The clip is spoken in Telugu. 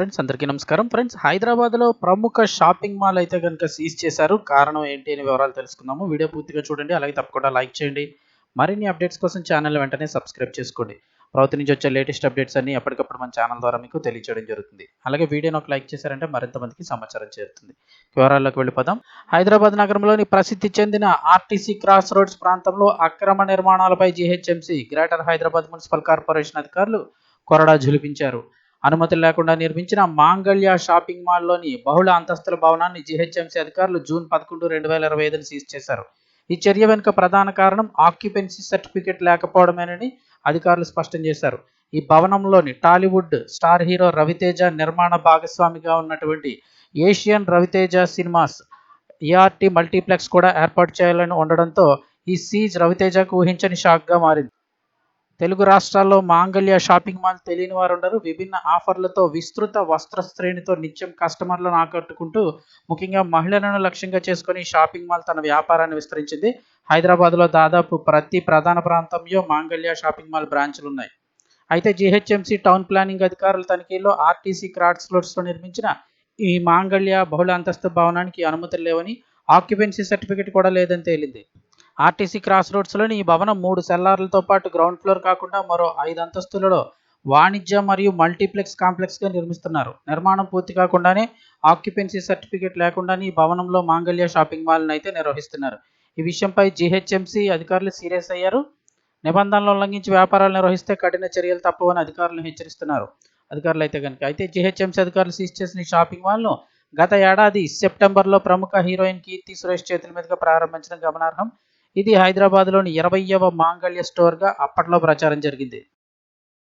ఫ్రెండ్స్ అందరికీ నమస్కారం. ఫ్రెండ్స్ హైదరాబాద్లో ప్రముఖ షాపింగ్ మాల్ అయితే కనుక సీజ్ చేశారు. కారణం ఏంటి అని వివరాలు తెలుసుకుందాము. వీడియో పూర్తిగా చూడండి అలాగే తప్పకుండా లైక్ చేయండి. మరిన్ని అప్డేట్స్ కోసం ఛానల్ వెంటనే సబ్స్క్రైబ్ చేసుకోండి. ప్రభుత్వం నుంచి వచ్చే లేటెస్ట్ అప్డేట్స్ అన్ని ఎప్పటికప్పుడు మన ఛానల్ ద్వారా మీకు తెలియజేయడం జరుగుతుంది. అలాగే వీడియోని ఒక లైక్ చేశారంటే మరింత మందికి సమాచారం చేరుతుంది. వివరాల్లోకి వెళ్ళిపోదాం. హైదరాబాద్ నగరంలోని ప్రసిద్ధి చెందిన ఆర్టీసీ క్రాస్ రోడ్స్ ప్రాంతంలో అక్రమ నిర్మాణాలపై GHMC greater Hyderabad municipal corporation అధికారులు కొరడా జులిపించారు అనుమతులు లేకుండా నిర్మించిన మాంగళ్య షాపింగ్ మాల్లోని బహుళ అంతస్తుల భవనాన్ని జీహెచ్ఎంసీ అధికారులు జూన్ పదకొండు రెండు వేల ఇరవై ఐదును సీజ్ చేశారు. ఈ చర్య వెనుక ప్రధాన కారణం ఆక్యుపెన్సీ సర్టిఫికెట్ లేకపోవడమేనని అధికారులు స్పష్టం చేశారు. ఈ భవనంలోని టాలీవుడ్ స్టార్ హీరో రవితేజ నిర్మాణ భాగస్వామిగా ఉన్నటువంటి Asian Ravi Teja cinemas ART multiplex కూడా ఏర్పాటు చేయాలని ఉండడంతో ఈ సీజ్ రవితేజకు ఊహించని షాక్గా మారింది. తెలుగు రాష్ట్రాల్లో మాంగళ్య షాపింగ్ మాల్ తెలియని వారు ఉండరు విభిన్న ఆఫర్లతో విస్తృత వస్త్ర శ్రేణితో నిత్యం కస్టమర్లను ఆకట్టుకుంటూ ముఖ్యంగా మహిళలను లక్ష్యంగా చేసుకుని షాపింగ్ మాల్ తన వ్యాపారాన్ని విస్తరించింది. హైదరాబాద్లో దాదాపు ప్రతి ప్రధాన ప్రాంతంలో మాంగళ్య షాపింగ్ మాల్ బ్రాంచ్లు ఉన్నాయి అయితే జీహెచ్ఎంసీ టౌన్ ప్లానింగ్ అధికారుల తనిఖీలో ఆర్టీసీ క్రాడ్స్ రోడ్స్లో నిర్మించిన ఈ మాంగళ్య బహుళ అంతస్తు భవనానికి అనుమతులు లేవని ఆక్యుపెన్సీ సర్టిఫికేట్ కూడా లేదని తేలింది. ఆర్టీసీ క్రాస్ రోడ్స్లోని ఈ భవనం మూడు సెల్లార్లతో పాటు గ్రౌండ్ ఫ్లోర్ కాకుండా మరో ఐదు అంతస్తులలో వాణిజ్య మరియు మల్టీప్లెక్స్ కాంప్లెక్స్గా నిర్మిస్తున్నారు. నిర్మాణం పూర్తి కాకుండానే ఆక్యుపెన్సీ సర్టిఫికేట్ లేకుండానే ఈ భవనంలో మాంగళ్య షాపింగ్ మాల్ని అయితే నిర్వహిస్తున్నారు. ఈ విషయంపై జీహెచ్ఎంసీ అధికారులు సీరియస్ అయ్యారు. నిబంధనలు ఉల్లంఘించి వ్యాపారాలు నిర్వహిస్తే కఠిన చర్యలు తప్పవని అధికారులను హెచ్చరిస్తున్నారు. అధికారులు అయితే కనుక అయితే జీహెచ్ఎంసీ అధికారులు సీజ్ చేసిన ఈ షాపింగ్ మాల్ను గత ఏడాది సెప్టెంబర్లో ప్రముఖ హీరోయిన్ కీర్తి సురేష్ చేతుల మీదుగా ప్రారంభించడం గమనార్హం. ఇది హైదరాబాద్లోని ఇరవయవ మాంగళ్య స్టోర్గా అప్పట్లో ప్రచారం జరిగింది.